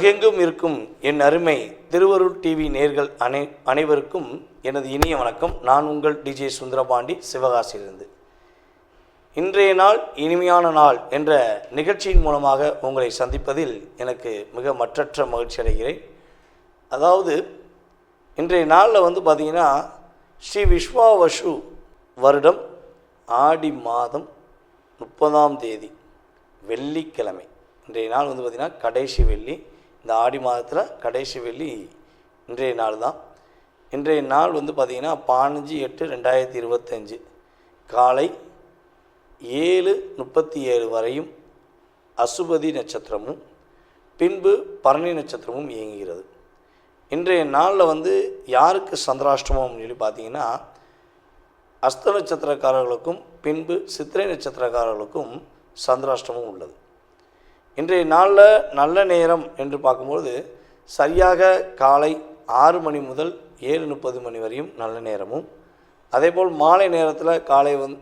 உலகெங்கும் இருக்கும் என் அருமை திருவருள் டிவி நேர்கள் அனை அனைவருக்கும் எனது இனிய வணக்கம். நான் உங்கள் டிஜே சுந்தரபாண்டி சிவகாசியிலிருந்து. இன்றைய நாள் இனிமையான நாள் என்ற நிகழ்ச்சியின் மூலமாக உங்களை சந்திப்பதில் எனக்கு மிக மற்றற்ற மகிழ்ச்சி அடைகிறேன். அதாவது இன்றைய நாளில் வந்து பார்த்திங்கன்னா ஸ்ரீ விஸ்வாவசு வருடம் ஆடி மாதம் முப்பதாம் தேதி வெள்ளிக்கிழமை. இன்றைய நாள் வந்து பார்த்திங்கன்னா கடைசி வெள்ளி. இந்த ஆடி மாதத்தில் கடைசி வெள்ளி இன்றைய நாள் தான். இன்றைய நாள் வந்து பார்த்திங்கன்னா பதினஞ்சு எட்டு ரெண்டாயிரத்தி இருபத்தஞ்சு. காலை ஏழு முப்பத்தி ஏழு வரையும் அசுபதி நட்சத்திரமும் பின்பு பரணி நட்சத்திரமும் இயங்குகிறது. இன்றைய நாளில் வந்து யாருக்கு சந்திராஷ்டமம் சொல்லி பார்த்தீங்கன்னா அஸ்த நட்சத்திரக்காரர்களுக்கும் பின்பு சித்திரை நட்சத்திரக்காரர்களுக்கும் சந்திராஷ்டமும் உள்ளது. இன்றைய நாளில் நல்ல நேரம் என்று பார்க்கும்பொழுது சரியாக காலை ஆறு மணி முதல் ஏழு முப்பது மணி வரையும் நல்ல நேரமும். அதேபோல் மாலை நேரத்தில் காலை வந்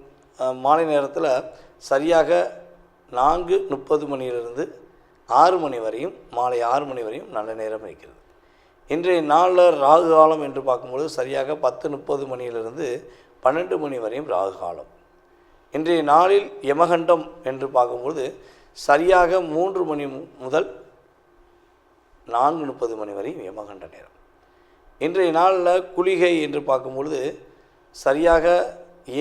மாலை நேரத்தில் சரியாக நான்கு முப்பது மணியிலிருந்து ஆறு மணி வரையும் மாலை ஆறு மணி வரையும் நல்ல நேரம் இருக்கிறது. இன்றைய நாளில் ராகு காலம் என்று பார்க்கும்பொழுது சரியாக பத்து முப்பது மணியிலிருந்து பன்னெண்டு மணி வரையும் ராகு காலம். இன்றைய நாளில் யமகண்டம் என்று பார்க்கும்பொழுது சரியாக மூன்று மணி முதல் நான்கு முப்பது மணி வரையும் யமகண்ட நேரம். இன்றைய நாளில் குளிகை என்று பார்க்கும்பொழுது சரியாக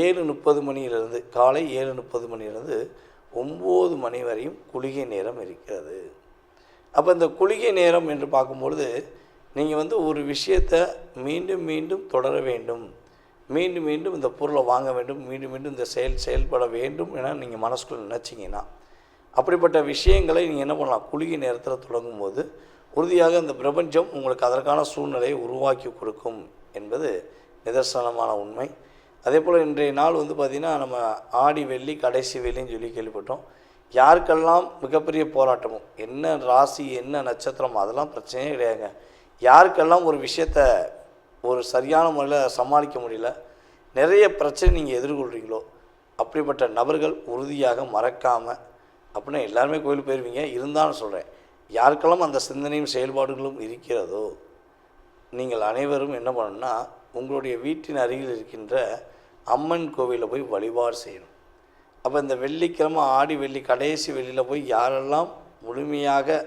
ஏழு முப்பது மணியிலிருந்து காலை ஏழு முப்பது மணியிலிருந்து ஒம்பது மணி வரையும் குளிகை நேரம் இருக்கிறது. அப்போ இந்த குளிகை நேரம் என்று பார்க்கும்பொழுது நீங்கள் வந்து ஒரு விஷயத்தை மீண்டும் மீண்டும் தொடர வேண்டும். மீண்டும் மீண்டும் இந்த பொருளை வாங்க வேண்டும். மீண்டும் மீண்டும் இந்த செயல் செயல்பட வேண்டும் என நீங்கள் மனசுக்குள்ளே நினச்சிங்கன்னா அப்படிப்பட்ட விஷயங்களை நீங்கள் என்ன பண்ணலாம்? குளிகை நேரத்தில் தொடங்கும்போது உறுதியாக இந்த பிரபஞ்சம் உங்களுக்கு அதற்கான சூழ்நிலையை உருவாக்கி கொடுக்கும் என்பது நிதர்சனமான உண்மை. அதே போல் இன்றைய நாள் வந்து பார்த்திங்கன்னா நம்ம ஆடி வெள்ளி கடைசி வெள்ளின்னு சொல்லி கேள்விப்பட்டோம். யாருக்கெல்லாம் மிகப்பெரிய போராட்டமும் என்ன ராசி என்ன நட்சத்திரம் அதெல்லாம் பிரச்சனையே கிடையாதுங்க. யாருக்கெல்லாம் ஒரு விஷயத்த ஒரு சரியான முறையில் சமாளிக்க முடியல நிறைய பிரச்சனை நீங்கள் எதிர்கொள்கிறீங்களோ அப்படிப்பட்ட நபர்கள் உறுதியாக மறக்காமல் அப்படின்னா எல்லாருமே கோயிலுக்கு போயிருவீங்க. இருந்தாலும் சொல்கிறேன் யாருக்கெல்லாம் அந்த சிந்தனையும் செயல்பாடுகளும் இருக்கிறதோ நீங்கள் அனைவரும் என்ன பண்ணணும்னா உங்களுடைய வீட்டின் அருகில் இருக்கின்ற அம்மன் கோவிலில் போய் வழிபாடு செய்யணும். அப்போ இந்த வெள்ளிக்கிழமை ஆடி வெள்ளி கடைசி வெள்ளியில் போய் யாரெல்லாம் முழுமையாக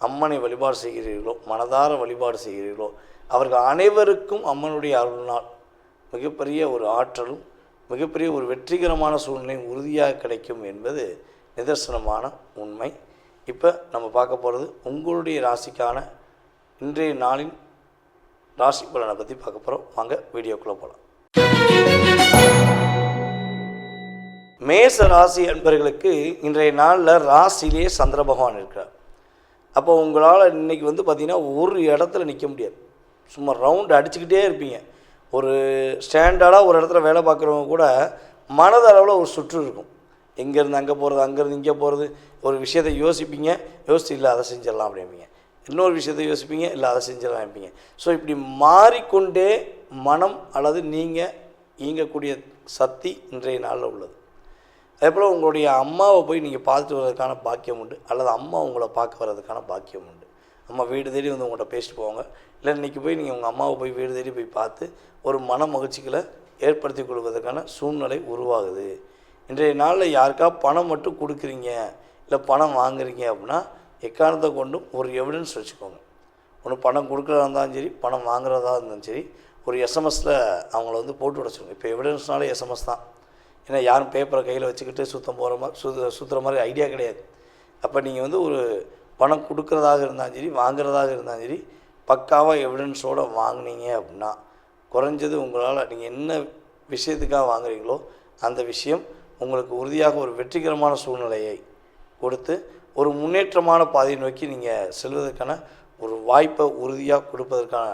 அம்மனை வழிபாடு செய்கிறீர்களோ மனதார வழிபாடு செய்கிறீர்களோ அவர்கள் அனைவருக்கும் அம்மனுடைய அருள்நாள் மிகப்பெரிய ஒரு ஆற்றலும் மிகப்பெரிய ஒரு வெற்றிகரமான சூழ்நிலையும் உறுதியாக கிடைக்கும் என்பது நிதர்சனமான உண்மை. இப்போ நம்ம பார்க்க போகிறது உங்களுடைய ராசிக்கான இன்றைய நாளின் ராசி பலனை பற்றி பார்க்க போகிறோம் வாங்க வீடியோக்குள்ளே போகலாம் மேச ராசி அன்பர்களுக்கு இன்றைய நாளில் ராசியிலே சந்திர பகவான் இருக்கிறார். அப்போ உங்களால் இன்னைக்கு வந்து பார்த்திங்கன்னா ஒரு இடத்துல நிற்க முடியாது. சும்மா ரவுண்டு அடிச்சுக்கிட்டே இருப்பீங்க. ஒரு ஸ்டாண்டர்டாக ஒரு இடத்துல வேலை பார்க்குறவங்க கூட மனதளவில் ஒரு சுற்று இருக்கும். எங்கேருந்து அங்கே போகிறது அங்கேருந்து இங்கே போகிறது ஒரு விஷயத்தை யோசிப்பீங்க யோசித்து இல்லை அதை செஞ்சிடலாம் அப்படிம்பீங்க. இன்னொரு விஷயத்தை யோசிப்பீங்க இல்லை அதை செஞ்சிடலாம் அப்படிம்பீங்க. ஸோ இப்படி மாறிக்கொண்டே மனம் அல்லது நீங்கள் இயங்கக்கூடிய சக்தி இன்றைய நாளில் உள்ளது. அதே போல் உங்களுடைய அம்மாவை போய் நீங்கள் பார்த்துட்டு வர்றதுக்கான பாக்கியம் உண்டு அல்லது அம்மா உங்களை பார்க்க வர்றதுக்கான பாக்கியம் உண்டு. அம்மா வீடு தேடி வந்து உங்கள்கிட்ட பேசிட்டு போவாங்க. இல்லை இன்றைக்கி போய் நீங்கள் உங்கள் அம்மாவை போய் வீடு தேடி போய் பார்த்து ஒரு மன மகிழ்ச்சிகளை ஏற்படுத்தி கொள்வதற்கான சூழ்நிலை உருவாகுது. இன்றைய நாளில் யாருக்கா பணம் மட்டும் கொடுக்குறீங்க இல்லை பணம் வாங்குறீங்க அப்படின்னா எக்காரணத்தை கொண்டும் ஒரு எவிடன்ஸ் வச்சுக்கோங்க. ஒன்று பணம் கொடுக்குறதா இருந்தாலும் சரி பணம் வாங்குறதா இருந்தாலும் சரி ஒரு எஸ்எம்எஸில் அவங்கள வந்து போட்டு விட இப்போ எவிடன்ஸ்னாலே எஸ்எம்எஸ் தான். ஏன்னா யாரும் பேப்பரை கையில் வச்சுக்கிட்டு சுத்தம் போகிற மாதிரி சுத்த சுற்றுற மாதிரி ஐடியா கிடையாது. அப்போ நீங்கள் வந்து ஒரு பணம் கொடுக்குறதாக இருந்தாலும் சரி வாங்குறதாக இருந்தாலும் சரி பக்காவாக எவிடன்ஸோடு வாங்குனீங்க அப்படின்னா குறைஞ்சது உங்களால் நீங்கள் என்ன விஷயத்துக்காக வாங்குறீங்களோ அந்த விஷயம் உங்களுக்கு உறுதியாக ஒரு வெற்றிகரமான சூழ்நிலையை கொடுத்து ஒரு முன்னேற்றமான பாதையை நோக்கி நீங்கள் செல்வதற்கான ஒரு வாய்ப்பை உறுதியாக கொடுப்பதற்கான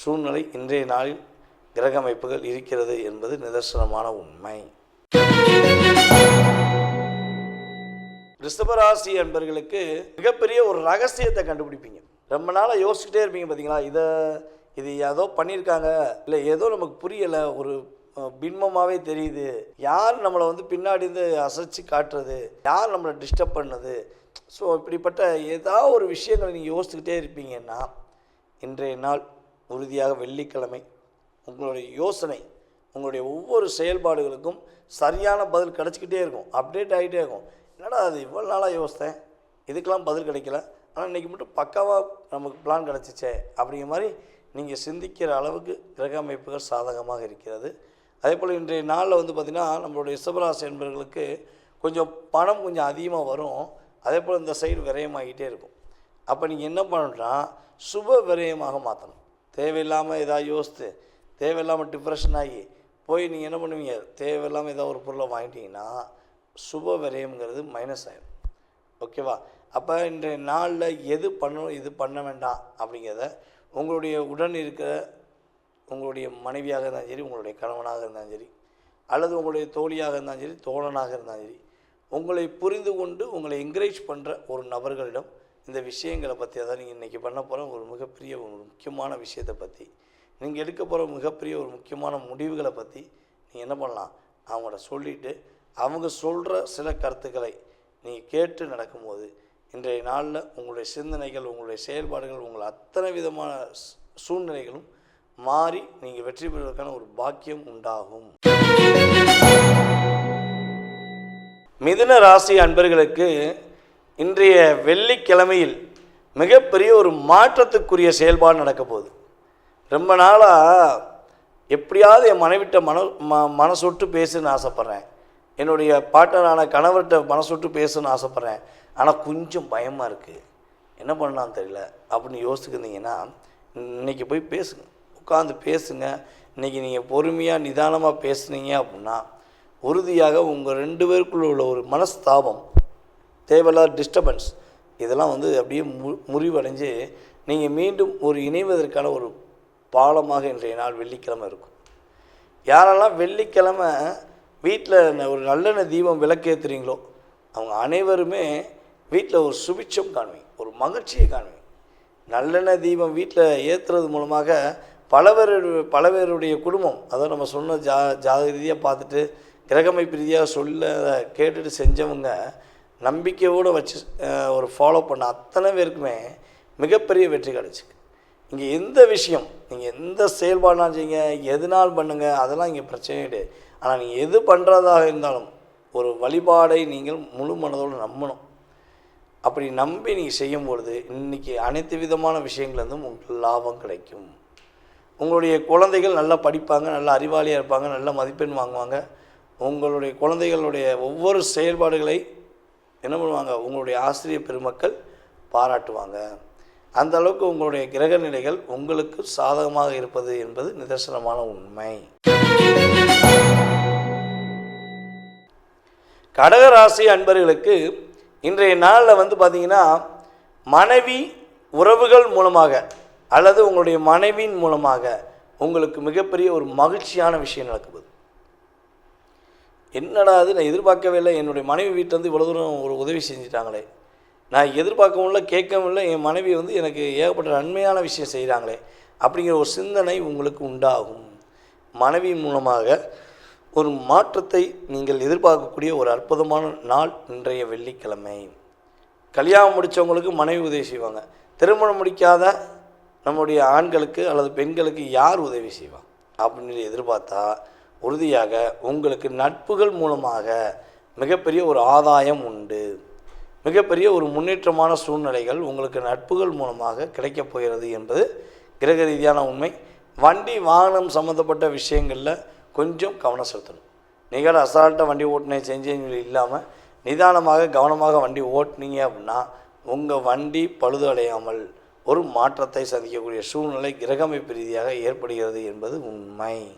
சூழ்நிலை இன்றைய நாளில் கிரக அமைப்புகள் இருக்கிறது என்பது நிதர்சனமான உண்மை. ரிஷபராசி என்பர்களுக்கு மிகப்பெரிய ஒரு ரகசியத்தை கண்டுபிடிப்பீங்க. ரொம்ப நாளாக யோசிச்சுட்டே இருப்பீங்க பார்த்தீங்களா இதை இது ஏதோ பண்ணியிருக்காங்க இல்லை ஏதோ நமக்கு புரியலை ஒரு பின்பமாகவே தெரியுது. யார் நம்மளை வந்து பின்னாடி இருந்து அசைச்சு காட்டுறது? யார் நம்மளை டிஸ்டர்ப் பண்ணது? ஸோ இப்படிப்பட்ட ஏதாவது ஒரு விஷயங்களை நீங்கள் யோசிச்சுக்கிட்டே இருப்பீங்கன்னா இன்றைய நாள் உறுதியாக வெள்ளிக்கிழமை உங்களுடைய யோசனை உங்களுடைய ஒவ்வொரு செயல்பாடுகளுக்கும் சரியான பதில் கிடச்சிக்கிட்டே இருக்கும். அப்டேட் ஆகிட்டே இருக்கும். என்னடா அது இவ்வளோ நாளாக யோசித்தேன்? இதுக்கெல்லாம் பதில் கிடைக்கல. ஆனால் இன்றைக்கி மட்டும் பக்காவாக நமக்கு பிளான் கிடச்சிச்சே அப்படிங்கிற மாதிரி நீங்கள் சிந்திக்கிற அளவுக்கு கிரக அமைப்புகள் சாதகமாக இருக்கிறது. அதே போல் இன்றைய நாளில் வந்து பார்த்திங்கன்னா நம்மளுடைய ரிஷபராசி என்பவர்களுக்கு கொஞ்சம் பணம் கொஞ்சம் அதிகமாக வரும். அதே போல் இந்த சைடு விரயமாகிட்டே இருக்கும். அப்போ நீங்கள் என்ன பண்ணணும்னா சுப விரயமாக மாற்றணும். தேவையில்லாமல் எதாவது யோசித்து தேவையில்லாமல் டிப்ரெஷன் ஆகி போய் நீங்கள் என்ன பண்ணுவீங்க தேவையில்லாமல் ஏதாவது ஒரு பொருளை வாங்கிட்டீங்கன்னா சுப விரயம்ங்கிறது மைனஸ் ஆகிடும் ஓகேவா அப்போ இன்றைய நாளில் எது பண்ணணும் இது பண்ண வேண்டாம் அப்படிங்கிறத உங்களுடைய உடன் இருக்கிற உங்களுடைய மனைவியாக இருந்தாலும் சரி உங்களுடைய கணவனாக இருந்தாலும் சரி அல்லது உங்களுடைய தோழியாக இருந்தாலும் சரி தோழனாக இருந்தாலும் சரி உங்களை புரிந்து கொண்டு உங்களை என்கரேஜ் பண்ணுற ஒரு நபர்களிடம் இந்த விஷயங்களை பற்றி அதாவது நீங்கள் இன்றைக்கி பண்ண போகிற ஒரு மிகப்பெரிய ஒரு முக்கியமான விஷயத்தை பற்றி நீங்கள் எடுக்க போகிற மிகப்பெரிய ஒரு முக்கியமான முடிவுகளை பற்றி நீங்கள் என்ன பண்ணலாம்? அவங்கள்ட்ட சொல்லிவிட்டு அவங்க சொல்கிற சில கருத்துக்களை நீங்கள் கேட்டு நடக்கும்போது இன்றைய நாளில் உங்களுடைய சிந்தனைகள் உங்களுடைய செயல்பாடுகள் உங்கள் அத்தனை விதமான சூழ்நிலைகளும் மாறி நீங்கள் வெற்றி பெறுவதற்கான ஒரு பாக்கியம் உண்டாகும். மிதுன ராசி அன்பர்களுக்கு இன்றைய வெள்ளிக்கிழமையில் மிகப்பெரிய ஒரு மாற்றத்துக்குரிய செயல்பாடு நடக்க போகுது. ரொம்ப நாளாக எப்படியாவது என் மனைவிட்ட மன ம மனசொட்டு பேசுன்னு ஆசைப்பட்றேன். என்னுடைய பாட்டரான கணவர்கிட்ட மனசொட்டு பேசுன்னு ஆசைப்பட்றேன். ஆனால் கொஞ்சம் பயமாக இருக்குது என்ன பண்ணலான்னு தெரியல. அப்படின்னு யோசிச்சுருந்தீங்கன்னா இன்றைக்கி போய் பேசுங்க. உட்காந்து பேசுங்க. இன்றைக்கி நீங்கள் பொறுமையாக நிதானமாக பேசுனீங்க அப்படின்னா உறுதியாக உங்கள் ரெண்டு பேருக்குள்ள உள்ள ஒரு மனஸ்தாபம் தேவையில்லாத டிஸ்டர்பன்ஸ் இதெல்லாம் வந்து அப்படியே மு முறிவடைஞ்சு நீங்கள் மீண்டும் ஒரு இணைவதற்கான ஒரு பாலமாக இன்றைய நாள் வெள்ளிக்கிழமை இருக்கும். யாரெல்லாம் வெள்ளிக்கிழமை வீட்டில் ஒரு நல்லெண்ணெய் தீபம் விளக்கேற்றுறீங்களோ அவங்க அனைவருமே வீட்டில் ஒரு சுபிட்சம் காணுவீங்க ஒரு மகிழ்ச்சியை காணுவீங்க நல்லெண்ணெய் தீபம் வீட்டில் ஏற்றுறது மூலமாக பல பலவருடைய குடும்பம் அதாவது நம்ம சொன்ன ஜா ஜாத ரீதியாக பார்த்துட்டு கிரகமைப்பு ரீதியாக சொல்ல கேட்டுட்டு செஞ்சவங்க நம்பிக்கையோடு வச்சு ஒரு ஃபாலோ பண்ண அத்தனை பேருக்குமே மிகப்பெரிய வெற்றி கிடச்சிக்கு இங்கே எந்த விஷயம் நீங்கள் எந்த செயல்பாடுனாலும் செய்யுங்க எதுனால் பண்ணுங்கள் அதெல்லாம் இங்கே பிரச்சனையே கிடையாது. ஆனால் நீங்கள் எது பண்ணுறதாக இருந்தாலும் ஒரு வழிபாடை நீங்கள் முழு மனதோடு நம்பணும். அப்படி நம்பி நீங்கள் செய்யும்பொழுது இன்றைக்கி அனைத்து விதமான விஷயங்கள்லேருந்தும் உங்களுக்கு லாபம் கிடைக்கும். உங்களுடைய குழந்தைகள் நல்லா படிப்பாங்க நல்லா அறிவாளியாக இருப்பாங்க நல்ல மதிப்பெண் வாங்குவாங்க. உங்களுடைய குழந்தைகளுடைய ஒவ்வொரு செயல்பாடுகளை என்ன பண்ணுவாங்க? உங்களுடைய ஆசிரியர் பெருமக்கள் பாராட்டுவாங்க. அந்த அளவுக்கு உங்களுடைய கிரக நிலைகள் உங்களுக்கு சாதகமாக இருப்பது என்பது நிதர்சனமான உண்மை. கடகராசி அன்பர்களுக்கு இன்றைய நாளில் வந்து பார்த்திங்கன்னா மனைவி உறவுகள் மூலமாக அல்லது உங்களுடைய மனைவியின் மூலமாக உங்களுக்கு மிகப்பெரிய ஒரு மகிழ்ச்சியான விஷயம் நடக்குது என்னடா அது? நான் எதிர்பார்க்கவே இல்லை. என்னுடைய மனைவி வீட்டிலேருந்து இவ்வளோ தூரம் ஒரு உதவி செஞ்சுட்டாங்களே. நான் எதிர்பார்க்கவும் இல்லை கேட்கவும் இல்லை. என் மனைவி வந்து எனக்கு ஏகப்பட்ட நன்மையான விஷயம் செய்கிறாங்களே அப்படிங்கிற ஒரு சிந்தனை உங்களுக்கு உண்டாகும். மனைவியின் மூலமாக ஒரு மாற்றத்தை நீங்கள் எதிர்பார்க்கக்கூடிய ஒரு அற்புதமான நாள் இன்றைய வெள்ளிக்கிழமை. கல்யாணம் முடித்தவங்களுக்கு மனைவி உதவி செய்வாங்க. திருமணம் முடிக்காத நம்முடைய ஆண்களுக்கு அல்லது பெண்களுக்கு யார் உதவி செய்வா? அப்படின்னு எதிர்பார்த்தா உறுதியாக உங்களுக்கு நட்புகள் மூலமாக மிகப்பெரிய ஒரு ஆதாயம் உண்டு. மிகப்பெரிய ஒரு முன்னேற்றமான சூழ்நிலைகள் உங்களுக்கு நட்புகள் மூலமாக கிடைக்கப் போகிறது என்பது கிரக ரீதியான உண்மை. வண்டி வாகனம் சம்மந்தப்பட்ட விஷயங்களில் கொஞ்சம் கவனம் செலுத்தணும். நீங்கள் அசால்ட்டாக வண்டி ஓட்டினேன் செஞ்சேன்னு இல்லாமல் நிதானமாக கவனமாக வண்டி ஓட்டுனீங்க அப்படின்னா உங்கள் வண்டி பழுது அடையாமல் ஒரு மாற்றத்தை சந்திக்கக்கூடிய சூழ்நிலை கிரகமைப்பு ரீதியாக ஏற்படுகிறது என்பது உண்மை.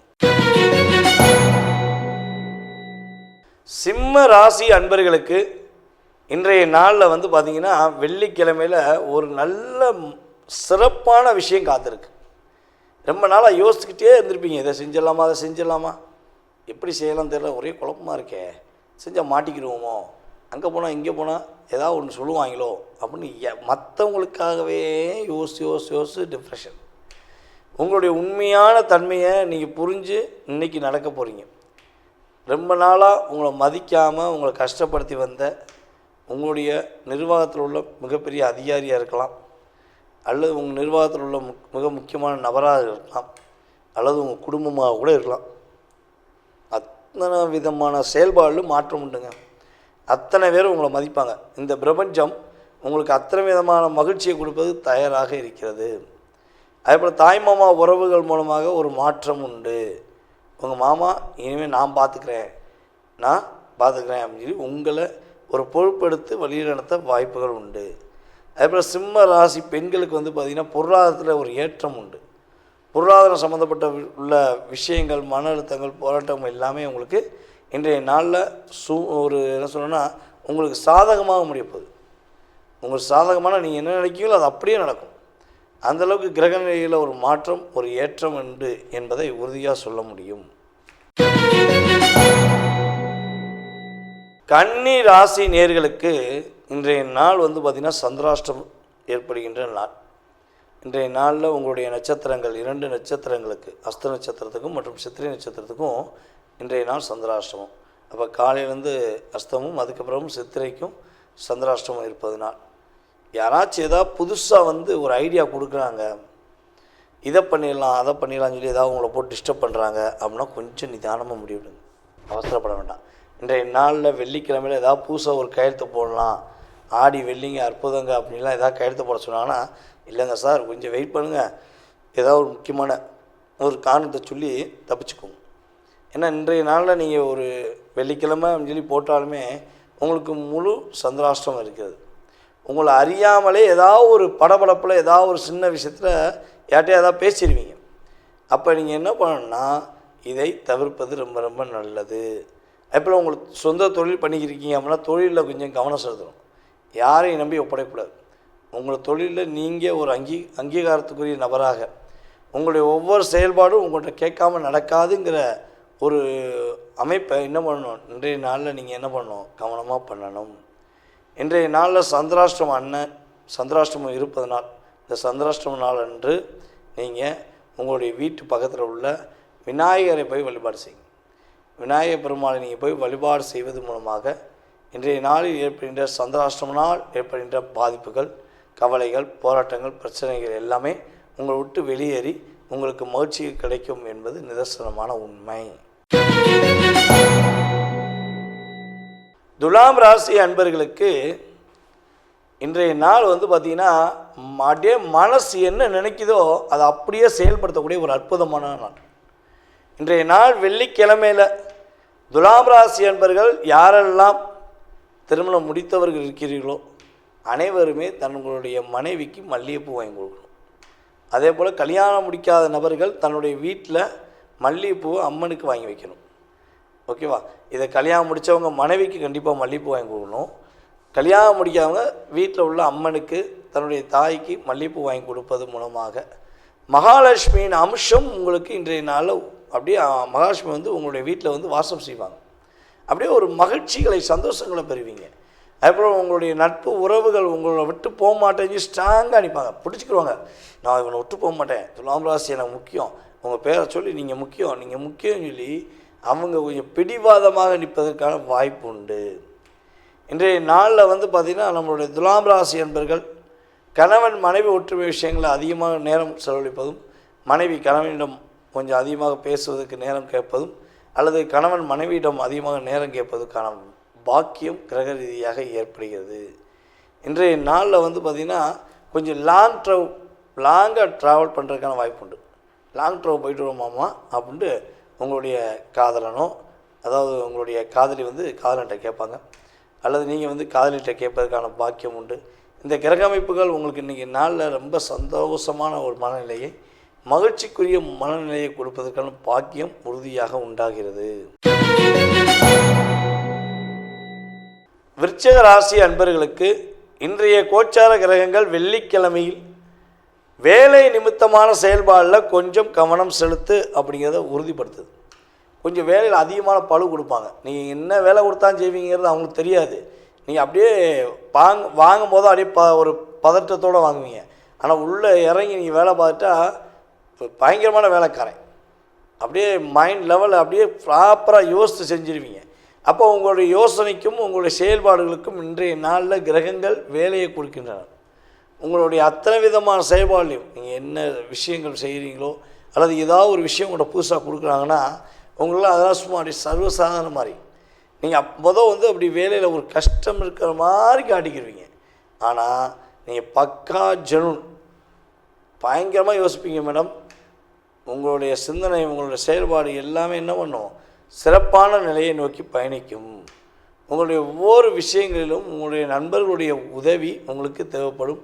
சிம்ம ராசி அன்பர்களுக்கு இன்றைய நாளில் வந்து பார்த்திங்கன்னா வெள்ளிக்கிழமையில் ஒரு நல்ல சிறப்பான விஷயம் காத்திருக்கு. ரொம்ப நாளாக யோசிச்சுக்கிட்டே இருந்திருப்பீங்க இதை செஞ்சிடலாமா அதை செஞ்சிடலாமா? எப்படி செய்யலாம் தெரியல ஒரே குழப்பமா இருக்கே. செஞ்சால் மாட்டிக்கிடுவோமோ? அங்கே போனால் இங்கே போனால் ஏதாவது ஒன்று சொல்லுவாங்களோ அப்படின்னு மற்றவங்களுக்காகவே யோசிச்சு யோசிச்சு யோசிச்சு டிப்ரெஷன் உங்களுடைய உண்மையான தன்மையை நீங்கள் புரிஞ்சு இன்னைக்கு நடக்க போகிறீங்க ரொம்ப நாளாக உங்களை மதிக்காமல் உங்களை கஷ்டப்படுத்தி வந்த உங்களுடைய நிர்வாகத்தில் உள்ள மிகப்பெரிய அதிகாரியாக இருக்கலாம். அல்லது உங்கள் நிர்வாகத்தில் உள்ள முக் மிக முக்கியமான நபராக இருக்கலாம். அல்லது உங்கள் குடும்பமாக கூட இருக்கலாம். அத்தனை விதமான செயல்பாடிலும் மாற்றம் உண்டுங்க. அத்தனை பேர் உங்களை மதிப்பாங்க. இந்த பிரபஞ்சம் உங்களுக்கு அத்தனை விதமான மகிழ்ச்சியை கொடுப்பது தயாராக இருக்கிறது. அதேபோல் தாய் மாமா உறவுகள் மூலமாக ஒரு மாற்றம் உண்டு. உங்கள் மாமா இனிமேல் நான் பார்த்துக்கிறேன் நான் பார்த்துக்கிறேன் அப்படின்னு சொல்லி உங்களை ஒரு பொறுப்பெடுத்து வழியில் நடத்த வாய்ப்புகள் உண்டு. அதேபோல் சிம்ம ராசி பெண்களுக்கு வந்து பார்த்திங்கன்னா பொருளாதாரத்தில் ஒரு ஏற்றம் உண்டு. பொருளாதாரம் சம்மந்தப்பட்ட உள்ள விஷயங்கள் மன அழுத்தங்கள் போராட்டம் எல்லாமே உங்களுக்கு இன்றைய நாளில் சூ ஒரு என்ன சொல்லணும்னா உங்களுக்கு சாதகமாக முடிய போகுது. உங்களுக்கு சாதகமான நீங்கள் என்ன நினைக்கிறீங்களோ அது அப்படியே நடக்கும். அந்த அளவுக்கு கிரக நிலையில் ஒரு மாற்றம் ஒரு ஏற்றம் உண்டு என்பதை உறுதியாக சொல்ல முடியும். கன்னி ராசி நேர்களுக்கு இன்றைய நாள் வந்து பார்த்திங்கன்னா சந்திராஷ்டம் ஏற்படுகின்ற நாள். இன்றைய நாளில் உங்களுடைய நட்சத்திரங்கள் இரண்டு நட்சத்திரங்களுக்கு அஸ்த நட்சத்திரத்துக்கும் மற்றும் சித்திரை நட்சத்திரத்துக்கும் இன்றைய நாள் சந்திராஷ்டமம். அப்போ காலையிலேருந்து அஸ்தமும் அதுக்கப்புறமும் சித்திரைக்கும் சந்திராஷ்டமம் இருப்பது நாள். யாராச்சும் ஏதாவது புதுசாக வந்து ஒரு ஐடியா கொடுக்குறாங்க இதை பண்ணிடலாம் அதை பண்ணிடலாம்னு சொல்லி ஏதாவது உங்களை போட்டு டிஸ்டர்ப் பண்ணுறாங்க அப்படின்னா கொஞ்சம் நிதானமாக முடிவிடுங்க. அவசரப்பட வேண்டாம். இன்றைய நாளில் வெள்ளிக்கிழமையில் ஏதாவது புதுசாக ஒரு கையெழுத்து போடலாம் ஆடி வெள்ளிங்க அற்புதங்க அப்படின்லாம் ஏதாவது கையெழுத்து போட சொன்னாங்கன்னா இல்லைங்க சார் கொஞ்சம் வெயிட் பண்ணுங்கள் ஏதாவது ஒரு முக்கியமான ஒரு காரணத்தை சொல்லி தப்பிச்சுக்கோங்க. ஏன்னா இன்றைய நாளில் நீங்கள் ஒரு வெள்ளிக்கிழமை அப்படின்னு சொல்லி போட்டாலுமே உங்களுக்கு முழு சந்திராஷ்டம் இருக்கிறது. உங்களை அறியாமலே ஏதாவது ஒரு படபடப்பில் ஏதாவது ஒரு சின்ன விஷயத்தில் யார்கிட்டயும் ஏதாவது பேசிடுவீங்க அப்போ நீங்கள் என்ன பண்ணணும்னா இதை தவிர்ப்பது ரொம்ப ரொம்ப நல்லது. அப்புறம் உங்களுக்கு சொந்த தொழில் பண்ணிக்கிருக்கீங்க அப்படின்னா தொழிலில் கொஞ்சம் கவனம் செலுத்தணும். யாரையும் நம்பி ஒப்படைக்கூடாது உங்களை தொழிலில் நீங்கள் ஒரு அங்கீ அங்கீகாரத்துக்குரிய நபராக உங்களுடைய ஒவ்வொரு செயல்பாடும் உங்கள்கிட்ட கேட்காம நடக்காதுங்கிற ஒரு அமைப்பை என்ன பண்ணணும்? இன்றைய நாளில் நீங்கள் என்ன பண்ணணும்? கவனமாக பண்ணணும். இன்றைய நாளில் சந்திராஷ்டிரம் அண்ணன் சந்திராஷ்டிரமம் இருப்பதனால் இந்த சந்திராஷ்டிரம நாள் அன்று நீங்கள் உங்களுடைய வீட்டு பக்கத்தில் உள்ள விநாயகரை போய் வழிபாடு செய்யுங்க. விநாயகர் பெருமாளை நீங்கள் போய் வழிபாடு செய்வது மூலமாக இன்றைய நாளில் ஏற்படுகின்ற சந்திராஷ்டிரம நாள் ஏற்படுகின்ற பாதிப்புகள் கவலைகள் போராட்டங்கள் பிரச்சனைகள் எல்லாமே உங்களை விட்டு வெளியேறி உங்களுக்கு மகிழ்ச்சி கிடைக்கும் என்பது நிதர்சனமான உண்மை. துலாம் ராசி அன்பர்களுக்கு இன்றைய நாள் வந்து பார்த்திங்கன்னா அப்படியே மனசு என்ன நினைக்குதோ அதை அப்படியே செயல்படுத்தக்கூடிய ஒரு அற்புதமான நாள். இன்றைய நாள் வெள்ளிக்கிழமையில் துலாம் ராசி அன்பர்கள் யாரெல்லாம் திருமணம் முடித்தவர்கள் இருக்கிறீர்களோ அனைவருமே தங்களுடைய மனைவிக்கு மல்லிகைப்பூ வாங்கி கொடுக்கணும். அதே போல் கல்யாணம் முடிக்காத நபர்கள் தன்னுடைய வீட்டில் மல்லிகைப்பூவை அம்மனுக்கு வாங்கி வைக்கணும். ஓகேவா? இதை கல்யாணம் முடித்தவங்க மனைவிக்கு கண்டிப்பாக மல்லிகைப்பூ வாங்கி கொடுக்கணும். கல்யாணம் முடிக்காதவங்க வீட்டில் உள்ள அம்மனுக்கு தன்னுடைய தாய்க்கு மல்லிகைப்பூ வாங்கி கொடுப்பது மூலமாக மகாலட்சுமியின் அம்சம் உங்களுக்கு இன்றைய நாளில் அப்படியே மகாலட்சுமி வந்து உங்களுடைய வீட்டில் வந்து வாசம் செய்வாங்க. அப்படியே ஒரு மகிழ்ச்சிகளை சந்தோஷங்களை பெறுவீங்க. அதுக்கப்புறம் உங்களுடைய நட்பு உறவுகள் உங்களை விட்டு போக மாட்டேன்னு ஸ்ட்ராங்காக அனுப்பாங்க பிடிச்சிக்கிடுவாங்க நான் இவனை விட்டு போக மாட்டேன். துலாம் ராசி எனக்கு முக்கியம். உங்கள் பேரை சொல்லி நீங்கள் முக்கியம் நீங்கள் முக்கியம்னு சொல்லி அவங்க கொஞ்சம் பிடிவாதமாக நிற்பதற்கான வாய்ப்பு உண்டு. இன்றைய நாளில் வந்து பார்த்திங்கன்னா நம்மளுடைய துலாம் ராசி என்பர்கள் கணவன் மனைவி ஒற்றுமை விஷயங்களில் அதிகமாக நேரம் செலவழிப்பதும் மனைவி கணவனிடம் கொஞ்சம் அதிகமாக பேசுவதற்கு நேரம் கேட்பதும் அல்லது கணவன் மனைவியிடம் அதிகமாக நேரம் கேட்பதற்கான பாக்கியம் கிரக ரீதியாக ஏற்படுகிறது. இன்றைய நாளில் வந்து பார்த்திங்கன்னா கொஞ்சம் லாங் ட்ரவ் லாங்காக ட்ராவல் பண்ணுறதுக்கான வாய்ப்பு உண்டு. லாங் ட்ரைவ் போயிட்டு வருமாமா அப்படின்ட்டு உங்களுடைய காதலனோ அதாவது உங்களுடைய காதலி வந்து காதலன்ட்ட கேட்பாங்க. அல்லது நீங்கள் வந்து காதலிட்ட கேட்பதற்கான பாக்கியம் உண்டு. இந்த கிரக அமைப்புகள் உங்களுக்கு இன்றைக்கி நாளில் ரொம்ப சந்தோஷமான ஒரு மனநிலையை மகிழ்ச்சிக்குரிய மனநிலையை கொடுப்பதற்கான பாக்கியம் உறுதியாக உண்டாகிறது. விருச்சக ராசி அன்பர்களுக்கு இன்றைய கோச்சார கிரகங்கள் வெள்ளிக்கிழமையில் வேலை நிமித்தமான செயல்பாடில் கொஞ்சம் கவனம் செலுத்து அப்படிங்கிறத உறுதிப்படுத்துது. கொஞ்சம் வேலையில் அதிகமான பளு கொடுப்பாங்க. நீங்கள் என்ன வேலை கொடுத்தாலும் செய்வீங்கிறது அவங்களுக்கு தெரியாது. நீங்கள் அப்படியே வாங்க வாங்கும் போது அப்படியே ப ஒரு பதட்டத்தோடு வாங்குவீங்க. ஆனால் உள்ளே இறங்கி நீங்கள் வேலை பார்த்துட்டா பயங்கரமான வேலைக்காரன். அப்படியே மைண்ட் லெவலில் அப்படியே ப்ராப்பராக யோசித்து செஞ்சிருவீங்க. அப்போ உங்களுடைய யோசனைக்கும் உங்களுடைய செயல்பாடுகளுக்கும் இன்றைய நாளில் கிரகங்கள் வேலையை கொடுக்கின்றன. உங்களுடைய அத்தனை விதமான செயல்பாடுலையும் நீங்கள் என்ன விஷயங்கள் செய்கிறீங்களோ அல்லது ஏதாவது ஒரு விஷயம் உங்கள்கிட்ட புதுசாக கொடுக்குறாங்கன்னா உங்களால் அதெல்லாம் சும்மா அப்படி சர்வசாதாரண மாதிரி. நீங்கள் அப்போதோ வந்து அப்படி வேலையில் ஒரு கஷ்டம் இருக்கிற மாதிரி காட்டிக்கிருவீங்க. ஆனால் நீங்கள் பக்கா ஜெனுன். பயங்கரமாக யோசிப்பீங்க மேடம். உங்களுடைய சிந்தனை உங்களுடைய செயல்பாடு எல்லாமே என்ன பண்ணும்? சிறப்பான நிலையை நோக்கி பயணிக்கும். உங்களுடைய ஒவ்வொரு விஷயங்களிலும் உங்களுடைய நண்பர்களுடைய உதவி உங்களுக்கு தேவைப்படும்.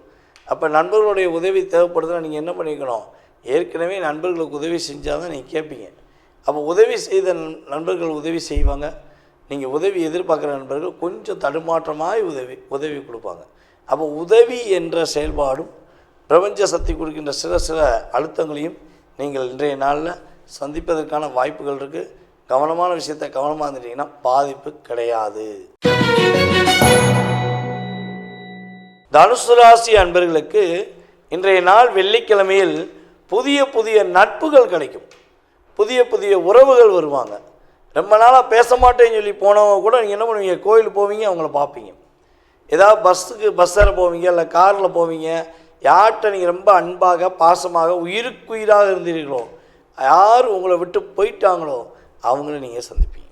அப்போ நண்பர்களுடைய உதவி தேவைப்படுதுன்னா நீங்கள் என்ன பண்ணிக்கணும்? ஏற்கனவே நண்பர்களுக்கு உதவி செஞ்சால் தான் நீங்கள் கேட்பீங்க அப்போ உதவி செய்த நண்பர்கள் உதவி செய்வாங்க. நீங்கள் உதவி எதிர்பார்க்குற நண்பர்கள் கொஞ்சம் தடுமாற்றமாய் உதவி உதவி கொடுப்பாங்க. அப்போ உதவி என்ற செயல்பாடும் பிரபஞ்ச சக்தி கொடுக்கின்ற சில சில அழுத்தங்களையும் நீங்கள் இன்றைய நாளில் சந்திப்பதற்கான வாய்ப்புகள் இருக்குது கவனமான விஷயத்தை கவனமாக இருந்துட்டீங்கன்னா பாதிப்பு கிடையாது. தனுசு ராசி அன்பர்களுக்கு இன்றைய நாள் வெள்ளிக்கிழமையில் புதிய புதிய நட்புகள் கிடைக்கும். புதிய புதிய உறவுகள் வருவாங்க. ரொம்ப நாளாக பேச மாட்டேன்னு சொல்லி போனவங்க கூட நீங்கள் என்ன பண்ணுவீங்க? கோயிலுக்கு போவீங்க அவங்கள பார்ப்பீங்க. ஏதாவது பஸ்ஸுக்கு பஸ் ஏற போவீங்க இல்லை காரில் போவீங்க யார்கிட்ட நீங்கள் ரொம்ப அன்பாக பாசமாக உயிருக்குயிராக இருந்தீர்களோ யார் உங்களை விட்டு போயிட்டாங்களோ அவங்கள நீங்கள் சந்திப்பீங்க.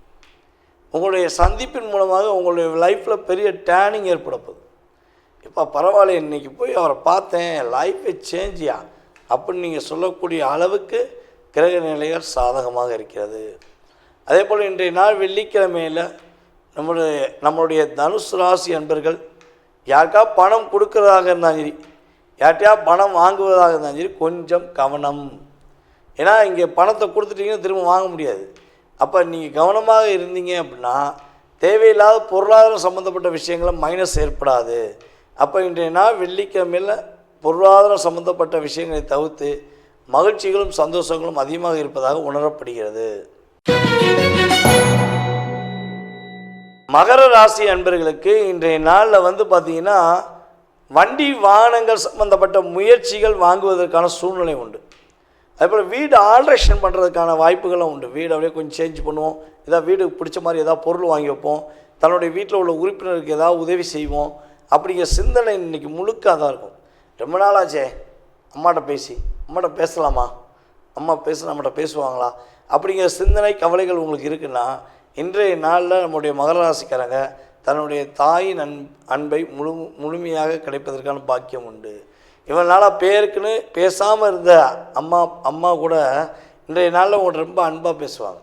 உங்களுடைய சந்திப்பின் மூலமாக உங்களுடைய லைஃப்பில் பெரிய டேர்னிங் ஏற்படப்போகுது இப்போ பரவாயில்ல இன்றைக்கி போய் அவரை பார்த்தேன் லைஃபே சேஞ்சியா அப்படின்னு நீங்கள் சொல்லக்கூடிய அளவுக்கு கிரக நிலைகள் சாதகமாக இருக்கிறது. அதே போல் இன்றைய நாள் வெள்ளிக்கிழமையில் நம்மளுடைய நம்மளுடைய தனுசு ராசி அன்பர்கள் யாருக்கா பணம் கொடுக்கறதாக இருந்தாலும் சரி யார்கிட்டயா பணம் வாங்குவதாக இருந்தாலும் சரி கொஞ்சம் கவனம். ஏன்னா இங்கே பணத்தை கொடுத்துட்டீங்கன்னா திரும்ப வாங்க முடியாது. அப்போ நீங்கள் கவனமாக இருந்தீங்க அப்படின்னா தேவையில்லாத பொருளாதாரம் சம்மந்தப்பட்ட விஷயங்களை மைனஸ் ஏற்படாது. அப்போ இன்றைய நாள் வெள்ளிக்கிழமையில் பொருளாதாரம் சம்மந்தப்பட்ட விஷயங்களை தவிர்த்து மகிழ்ச்சிகளும் சந்தோஷங்களும் அதிகமாக இருப்பதாக உணரப்படுகிறது. மகர ராசி அன்பர்களுக்கு இன்றைய நாளில் வந்து பார்த்திங்கன்னா வண்டி வாகனங்கள் சம்பந்தப்பட்ட முயற்சிகள் வாங்குவதற்கான சூழ்நிலை உண்டு. அதேபோல் வீடு ஆல்ட்ரேஷன் பண்ணுறதுக்கான வாய்ப்புகளும் உண்டு. வீடு அப்படியே கொஞ்சம் சேஞ்ச் பண்ணுவோம். ஏதாவது வீடு பிடிச்ச மாதிரி ஏதாவது பொருள் வாங்கி வைப்போம். தன்னுடைய வீட்டில் உள்ள உறுப்பினருக்கு ஏதாவது உதவி செய்வோம். அப்படிங்கிற சிந்தனை இன்னைக்கு முழுக்க தான் இருக்கும். ரொம்ப நாளாச்சே. அம்மாட்ட பேசி அம்மாட்ட பேசலாமா? அம்மா பேச நம்மகிட்ட பேசுவாங்களா? அப்படிங்கிற சிந்தனை கவலைகள் உங்களுக்கு இருக்குன்னா இன்றைய நாளில் நம்முடைய மகர ராசிக்காரங்க தன்னுடைய தாயின் அன் அன்பை முழு முழுமையாக கிடைப்பதற்கான பாக்கியம் உண்டு. இவன் நாளாக பேருக்குன்னு பேசாமல் இருந்த அம்மா அம்மா கூட இன்றைய நாளில் உங்கள்கிட்ட ரொம்ப அன்பாக பேசுவாங்க.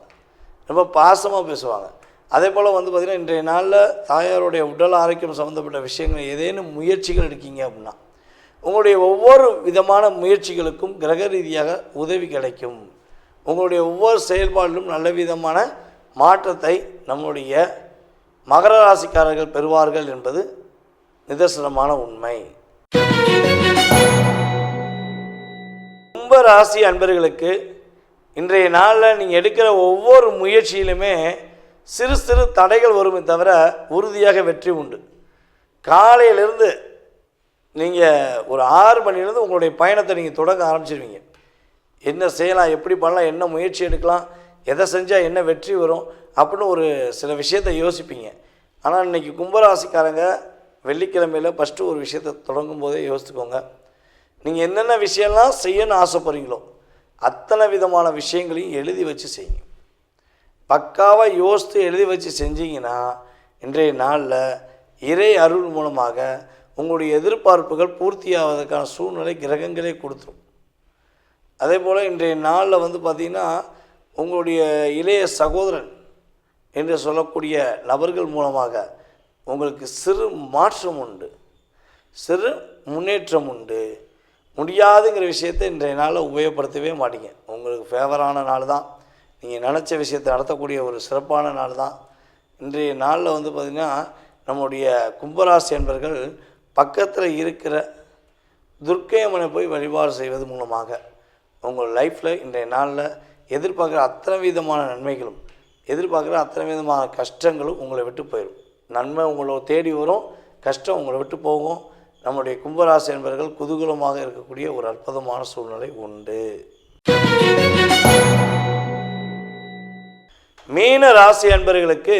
ரொம்ப பாசமாக பேசுவாங்க. அதே போல் வந்து பார்த்திங்கன்னா இன்றைய நாளில் தாயாருடைய உடல் ஆரோக்கியம் சம்மந்தப்பட்ட விஷயங்கள் ஏதேனும் முயற்சிகள் எடுக்கீங்க அப்படின்னா உங்களுடைய ஒவ்வொரு விதமான முயற்சிகளுக்கும் கிரக ரீதியாக உதவி கிடைக்கும். உங்களுடைய ஒவ்வொரு செயல்பாடிலும் நல்ல விதமான மாற்றத்தை நம்முடைய மகர ராசிக்காரர்கள் பெறுவார்கள் என்பது நிதர்சனமான உண்மை. கும்ப ராசி அன்பர்களுக்கு இன்றைய நாளில் நீங்கள் எடுக்கிற ஒவ்வொரு முயற்சியிலுமே சிறு சிறு தடைகள் வருமே தவிர உறுதியாக வெற்றி உண்டு. காலையிலேருந்து நீங்கள் ஒரு ஆறு மணிலேருந்து உங்களுடைய பயணத்தை நீங்கள் தொடங்க ஆரம்பிச்சிருவீங்க. என்ன செய்யலாம் எப்படி பண்ணலாம் என்ன முயற்சி எடுக்கலாம் எதை செஞ்சால் என்ன வெற்றி வரும் அப்படின்னு ஒரு சில விஷயத்தை யோசிப்பீங்க. ஆனால் இன்றைக்கி கும்பராசிக்காரங்க வெள்ளிக்கிழமையில் ஃபஸ்ட்டு ஒரு விஷயத்தை தொடங்கும் போதே யோசித்துக்கோங்க நீங்கள் என்னென்ன விஷயம்லாம் செய்யணும்னு ஆசைப்படுறீங்களோ அத்தனை விதமான விஷயங்களையும் எழுதி வச்சு செய்யுங்க. பக்காவாக யோசித்து எழுதி வச்சு செஞ்சீங்கன்னா இன்றைய நாளில் இறை அருள் மூலமாக உங்களுடைய எதிர்பார்ப்புகள் பூர்த்தியாவதற்கான சூழ்நிலை கிரகங்களே கொடுத்துரும். அதே போல் இன்றைய நாளில் வந்து பார்த்திங்கன்னா உங்களுடைய இளைய சகோதரன் என்று சொல்லக்கூடிய நபர்கள் மூலமாக உங்களுக்கு சிறு மாற்றம் உண்டு. சிறு முன்னேற்றம் உண்டு. முடியாதுங்கிற விஷயத்தை இன்றைய நாளில் உபயோகப்படுத்தவே மாட்டீங்க. உங்களுக்கு ஃபேவரான நாள் தான் நீங்கள் நினச்ச விஷயத்தை நடத்தக்கூடிய ஒரு சிறப்பான நாள் தான். இன்றைய நாளில் வந்து பார்த்திங்கன்னா நம்முடைய கும்பராசி என்பர்கள் பக்கத்தில் இருக்கிற துர்க்கையம்மனை போய் வழிபாடு செய்வது மூலமாக உங்கள் லைஃப்பில் இன்றைய நாளில் எதிர்பார்க்குற அத்தனை விதமான நன்மைகளும் எதிர்பார்க்குற அத்தனை விதமான கஷ்டங்களும் உங்களை விட்டு போயிடும் நன்மை உங்களை தேடி வரும் கஷ்டம் உங்களை விட்டு போகும். நம்முடைய கும்பராசி என்பவர்கள் குதூகலமாக இருக்கக்கூடிய ஒரு அற்புதமான சூழ்நிலை உண்டு. மீன ராசி அன்பர்களுக்கு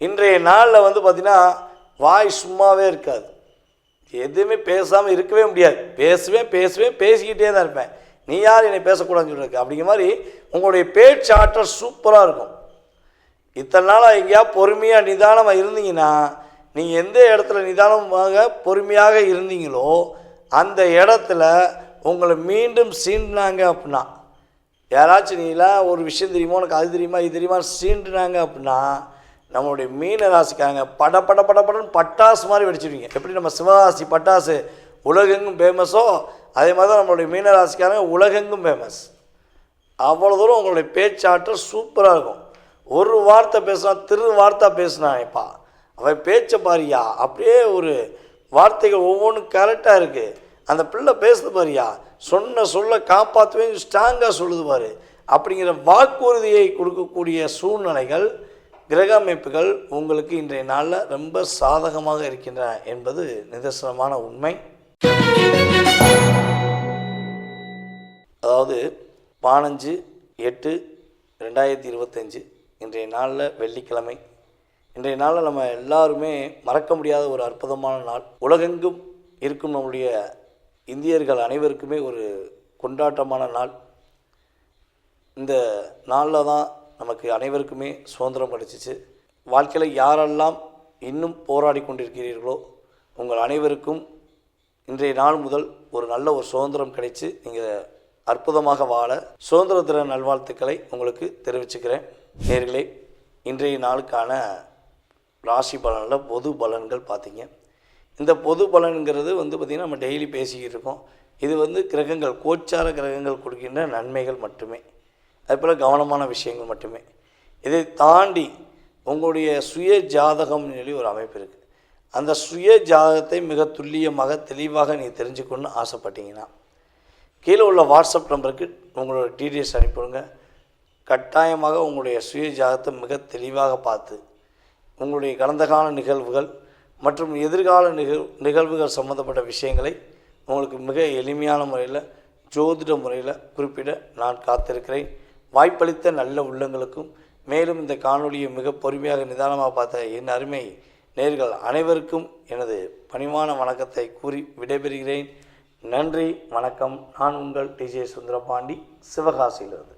இன்றைய நாளில் வந்து பார்த்திங்கன்னா வாய் சும்மாவே இருக்காது. எதுவுமே பேசாமல் இருக்கவே முடியாது. பேசுவேன் பேசுவேன் பேசிக்கிட்டே தான் இருப்பேன். நீ யார் என்னை பேசக்கூடாதுன்னு சொல்லிருக்கு அப்படிங்கிற மாதிரி உங்களுடைய பேச்சாற்றல் சூப்பராக இருக்கும். இத்தனை நாளாக எங்கேயா பொறுமையாக நிதானமாக இருந்தீங்கன்னா நீங்கள் எந்த இடத்துல நிதானமாக பொறுமையாக இருந்தீங்களோ அந்த இடத்துல உங்களை மீண்டும் சீண்டினாங்க அப்படின்னா யாராச்சும் நீலாம் ஒரு விஷயம் தெரியுமா? உனக்கு அது தெரியுமா இது தெரியுமா? சீண்டுனாங்க அப்படின்னா நம்மளுடைய மீன ராசிக்காங்க பட பட பட படன்னு பட்டாசு மாதிரி வெடிச்சிருவீங்க. எப்படி நம்ம சிவராசி பட்டாசு உலகெங்கும் ஃபேமஸோ அதே மாதிரி தான் நம்மளுடைய மீன ராசிக்காரங்க உலகெங்கும் ஃபேமஸ் அவ்வளோ தூரம் உங்களுடைய பேச்சாற்றல் சூப்பராக இருக்கும். ஒரு வார்த்தை பேசினா திரு வார்த்தை பேசினாப்பா அவன் பேச்சை பாரியா? அப்படியே ஒரு வார்த்தைகள் ஒவ்வொன்றும் கரெக்டாக இருக்குது அந்த பிள்ளை பேசுது மாதிரியா? சொன்ன சொல்ல காப்பாற்றுவேன் ஸ்ட்ராங்காக சொல்லுது பாரு அப்படிங்கிற வாக்குறுதியை கொடுக்கக்கூடிய சூழ்நிலைகள் கிரக அமைப்புகள் உங்களுக்கு இன்றைய நாளில் ரொம்ப சாதகமாக இருக்கின்றன என்பது நிதர்சனமான உண்மை. அதாவது பதினஞ்சு எட்டு ரெண்டாயிரத்தி இருபத்தஞ்சு இன்றைய நாளில் வெள்ளிக்கிழமை. இன்றைய நாளில் நம்ம எல்லாருமே மறக்க முடியாத ஒரு அற்புதமான நாள். உலகெங்கும் இருக்கும் நம்முடைய இந்தியர்கள் அனைவருக்குமே ஒரு கொண்டாட்டமான நாள். இந்த நாளில் தான் நமக்கு அனைவருக்குமே சுதந்திரம் கிடச்சிச்சு. வாழ்க்கையில் யாரெல்லாம் இன்னும் போராடி கொண்டிருக்கிறீர்களோ உங்கள் அனைவருக்கும் இன்றைய நாள் முதல் ஒரு நல்ல ஒரு சுதந்திரம் கிடைச்சி நீங்கள் அற்புதமாக வாழ சுதந்திர தின நல்வாழ்த்துக்களை உங்களுக்கு தெரிவிச்சுக்கிறேன். நேர்களே இன்றைய நாளுக்கான ராசி பலனில் பொது பலன்கள் பார்த்தீங்க இந்த பொது பலன்கிறது வந்து பார்த்திங்கன்னா நம்ம டெய்லி பேசிக்கிட்டு இருக்கோம். இது வந்து கிரகங்கள் கோச்சார கிரகங்கள் கொடுக்கின்ற நன்மைகள் மட்டுமே. அதுபோல் கவனமான விஷயங்கள் மட்டுமே. இதை தாண்டி உங்களுடைய சுய ஜாதகம்னு சொல்லி ஒரு அமைப்பு இருக்குது அந்த சுய ஜாதகத்தை மிக துல்லியமாக தெளிவாக நீங்கள் தெரிஞ்சுக்கணும்னு ஆசைப்பட்டீங்கன்னா கீழே உள்ள வாட்ஸ்அப் நம்பருக்கு உங்களோட டீட்டெயில்ஸ் அனுப்பிவிடுங்க. கட்டாயமாக உங்களுடைய சுய ஜாதகத்தை மிக தெளிவாக பார்த்து உங்களுடைய கடந்த கால நிகழ்வுகள் மற்றும் எதிர்கால நிகழ் நிகழ்வுகள் சம்மந்தப்பட்ட விஷயங்களை உங்களுக்கு மிக எளிமையான முறையில் ஜோதிட முறையில் குறிப்பிட நான் காத்திருக்கிறேன். வாய்ப்பளித்த நல்ல உள்ளங்களுக்கும் மேலும் இந்த காணொலியை மிக பொறுமையாக நிதானமாக பார்த்த என் அருமை நேர்கள் அனைவருக்கும் எனது பணிவான வணக்கத்தை கூறி விடைபெறுகிறேன். நன்றி வணக்கம். நான் உங்கள் டிஜே சுந்தரபாண்டி சிவகாசியிலிருந்து.